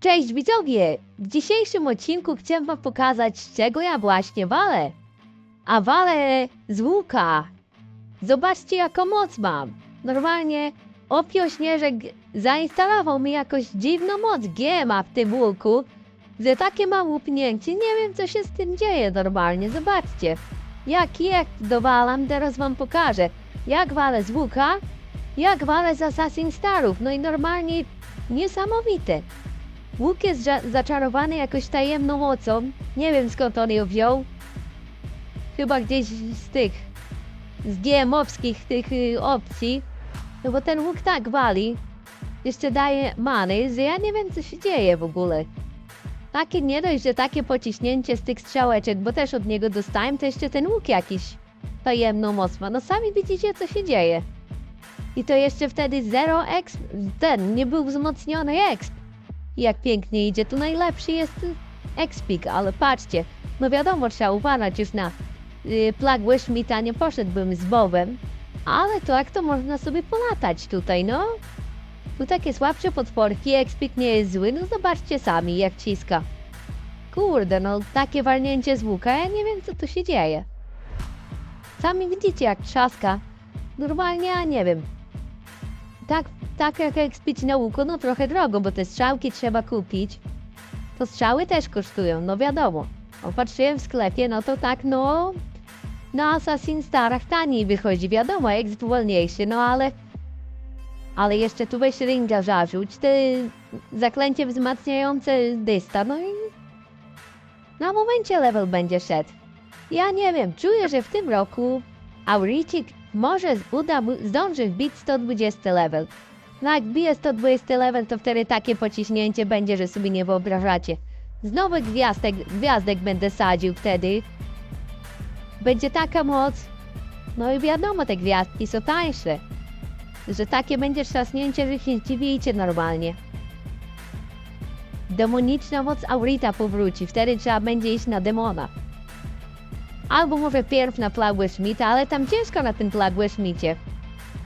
Cześć widzowie! W dzisiejszym odcinku chciałem wam pokazać, czego ja właśnie walę. A walę z łuka. Zobaczcie, jaką moc mam. Normalnie Opio Śnieżek zainstalował mi jakąś dziwną moc GMA w tym łuku, że takie mam łupnięcie. Nie wiem, co się z tym dzieje normalnie. Zobaczcie. Jak jak dowalam, teraz wam pokażę. Jak walę z łuka, jak walę z Assassin Starów. No i normalnie niesamowite. Łuk jest za zaczarowany jakoś tajemną mocą. Nie wiem skąd on ją wziął. Chyba gdzieś z tych, z GM-owskich tych y, opcji. No bo ten łuk tak wali. Jeszcze daje many, że ja nie wiem co się dzieje w ogóle. Takie nie dość, że takie pociśnięcie z tych strzałeczek, bo też od niego dostałem, to jeszcze ten łuk jakiś tajemną moc ma. No sami widzicie co się dzieje. I to jeszcze wtedy zero exp, ten, nie był wzmocniony exp. Jak pięknie idzie, tu najlepszy jest Expik, ale patrzcie, no wiadomo, trzeba uważać już na y, Plague Schmidta, nie poszedłbym z Bobem, ale tak to można sobie polatać tutaj, no. Tu takie słabsze potworki, Expik nie jest zły, no zobaczcie sami, jak ciska. Kurde, no takie walnięcie z łuka, ja nie wiem, co tu się dzieje. Sami widzicie, jak trzaska. Normalnie, ja nie wiem, tak, tak jak ekspić na łuku, no trochę drogo, bo te strzałki trzeba kupić. To strzały też kosztują, no wiadomo. Opatrzyłem w sklepie, no to tak, no... Na Assassin Starach taniej wychodzi, wiadomo, exp wolniejszy, no ale... Ale jeszcze tu weź ringa zarzuć, te zaklęcie wzmacniające dysta, no i... Na momencie level będzie szedł. Ja nie wiem, czuję, że w tym roku Auricik może uda mu, zdąży wbić 120 level. No jak bije 120 level, to wtedy takie pociśnięcie będzie, że sobie nie wyobrażacie. Znowu gwiazdek, gwiazdek będę sadził wtedy. Będzie taka moc. No i wiadomo, te gwiazdki są tańsze. Że takie będzie trzasnięcie, że się dziwicie normalnie. Demoniczna moc Aurita powróci, wtedy trzeba będzie iść na demona. Albo może pierw na Plagłe Schmidta, ale tam ciężko na tym Plagłe Schmidcie.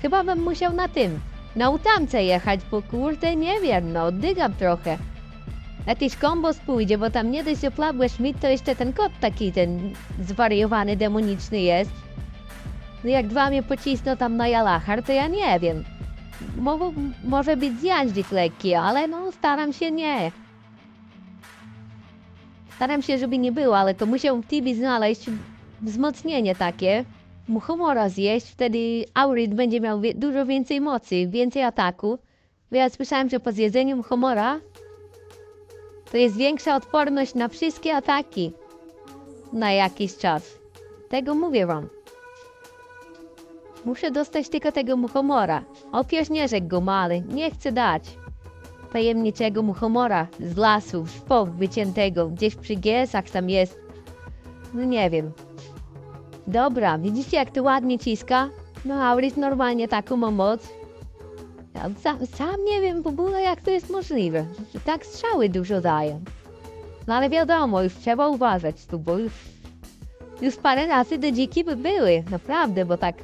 Chyba bym musiał na tym, na utamce jechać, bo kurde nie wiem, no oddygam trochę. Jakiś kombos pójdzie, bo tam nie dość, że Plagłe Schmidt, to jeszcze ten kot taki, ten zwariowany, demoniczny jest. No jak dwa mnie pocisną tam na Jalachar, to ja nie wiem. Mo może być zjaździk lekki, ale no staram się nie. Staram się, żeby nie było, ale to musiał w Tibi znaleźć wzmocnienie takie. Muchomora zjeść, wtedy Aurit będzie miał wie- dużo więcej mocy, więcej ataku. Bo ja słyszałem, że po zjedzeniu muchomora to jest większa odporność na wszystkie ataki na jakiś czas. Tego mówię wam. Muszę dostać tylko tego muchomora. Opieśnieżek go ma, ale nie chcę dać tajemniczego muchomora z lasu, z wyciętego, gdzieś przy giesach tam jest. No nie wiem. Dobra, widzicie jak to ładnie ciska? No Auris normalnie taką ma moc. Ja sam, sam nie wiem w ogóle jak to jest możliwe. Tak strzały dużo dają. No ale wiadomo, już trzeba uważać tu, bo już, już parę razy te dziki by były, naprawdę, bo tak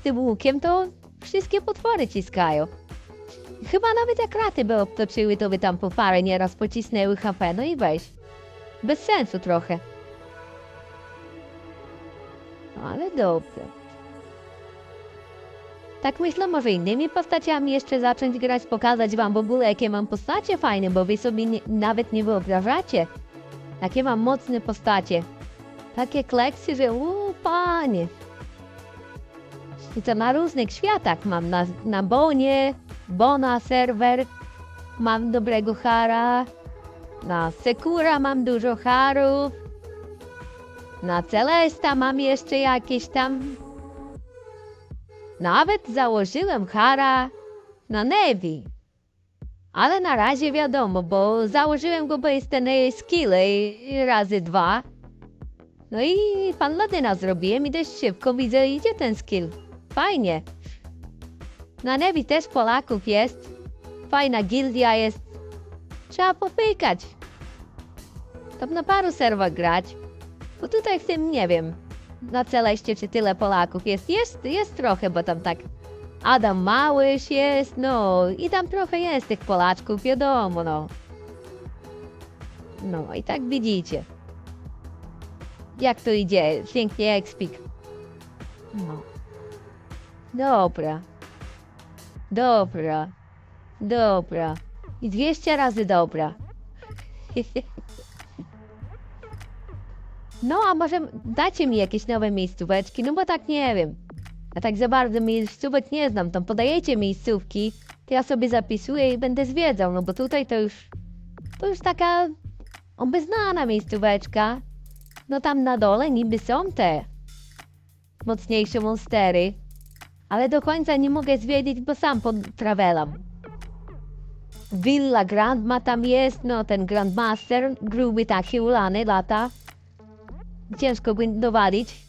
z tym łukiem to wszystkie potwory ciskają. Chyba nawet jak raty by obtoczyły, to by tam po parę nieraz pocisnęły HP, no i weź. Bez sensu trochę. Ale dobrze. Tak myślę, może innymi postaciami jeszcze zacząć grać, pokazać wam w ogóle, jakie mam postacie fajne, bo wy sobie nie, nawet nie wyobrażacie, jakie mam mocne postacie. Takie kleksy, że uuu, panie. I to na różnych światach mam, na, na Bonie, Bona serwer, mam dobrego Hara, na Sekura mam dużo Harów, na Celesta mam jeszcze jakieś tam. Nawet założyłem Hara na Nevi. Ale na razie wiadomo, bo założyłem go, bo jest ten skill razy dwa. No i pan Ladyna zrobiłem i dość szybko widzę idzie ten skill. Fajnie. Na Nevi też Polaków jest. Fajna gildia jest. Trzeba popykać. Tam na paru serwach grać. Bo tutaj w tym nie wiem. Na Celeście czy tyle Polaków jest. Jest, jest trochę, bo tam tak Adam Małysz jest, no i tam trochę jest tych Polaczków, wiadomo, no. No i tak widzicie. Jak to idzie? Pięknie ekspik. No. Dobra. Dobra. Dobra. I 200 razy dobra. No, a może dacie mi jakieś nowe miejscóweczki? No bo tak nie wiem. Ja tak za bardzo miejscówek nie znam. Tam podajecie miejscówki, to ja sobie zapisuję i będę zwiedzał, no bo tutaj to już... To już taka obeznana miejscóweczka. No tam na dole niby są te mocniejsze monstery, ale do końca nie mogę zwiedzić, bo sam travelam. Villa Grandma tam jest, no ten Grandmaster, gruby taki ulany, lata. Ciężko go dowalić.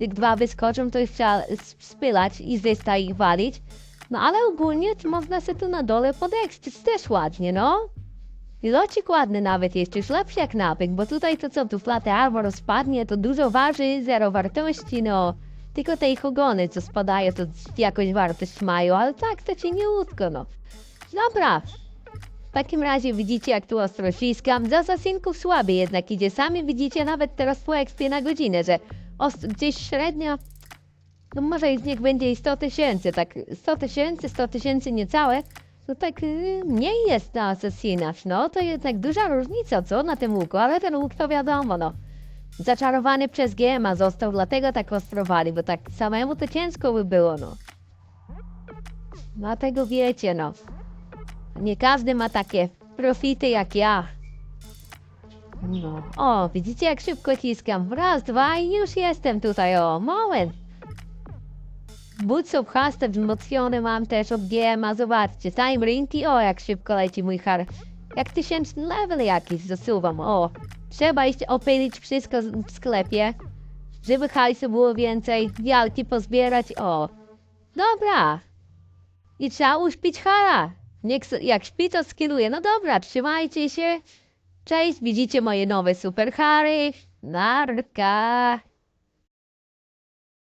Jak dwa wyskoczą, to już trzeba spylać i zysta ich walić. No ale ogólnie można sobie tu na dole jest też ładnie, no. I locik ładny nawet jest, już lepszy jak napyk, bo tutaj to co, tu flaty albo rozpadnie, to dużo waży, zero wartości, no. Tylko te ich ogony, co spadają, to jakąś wartość mają, ale tak to ci niełudko, no. Dobra. W takim razie widzicie, jak tu ostro ściskam. Z asasinków słaby jednak idzie. Sami widzicie nawet teraz po ekspie na godzinę, że gdzieś średnio, no może z niech będzie i 100 tysięcy, tak 100 tysięcy, 100 tysięcy niecałe, to tak y, mniej jest na asesinach, no to jednak duża różnica, co, na tym łuku, ale ten łuk to wiadomo, no. Zaczarowany przez GMA został, dlatego tak ostrowali, bo tak samemu to ciężko by było, no. Dlatego wiecie, no. Nie każdy ma takie profity jak ja. No. O, widzicie jak szybko ciskam. Raz, dwa i już jestem tutaj. O, moment. Of Hasta wzmocnione mam też od GMA. Zobaczcie, time rinki. O, jak szybko leci mój har. Jak tysięczny level jakiś zasuwam. O, trzeba iść opylić wszystko w sklepie. Żeby hajsu było więcej. Wialki pozbierać. O, dobra. I trzeba uśpić Hara. Niech, jak śpi, to skilluje. No dobra, trzymajcie się. Cześć, widzicie moje nowe super Hary. Narka.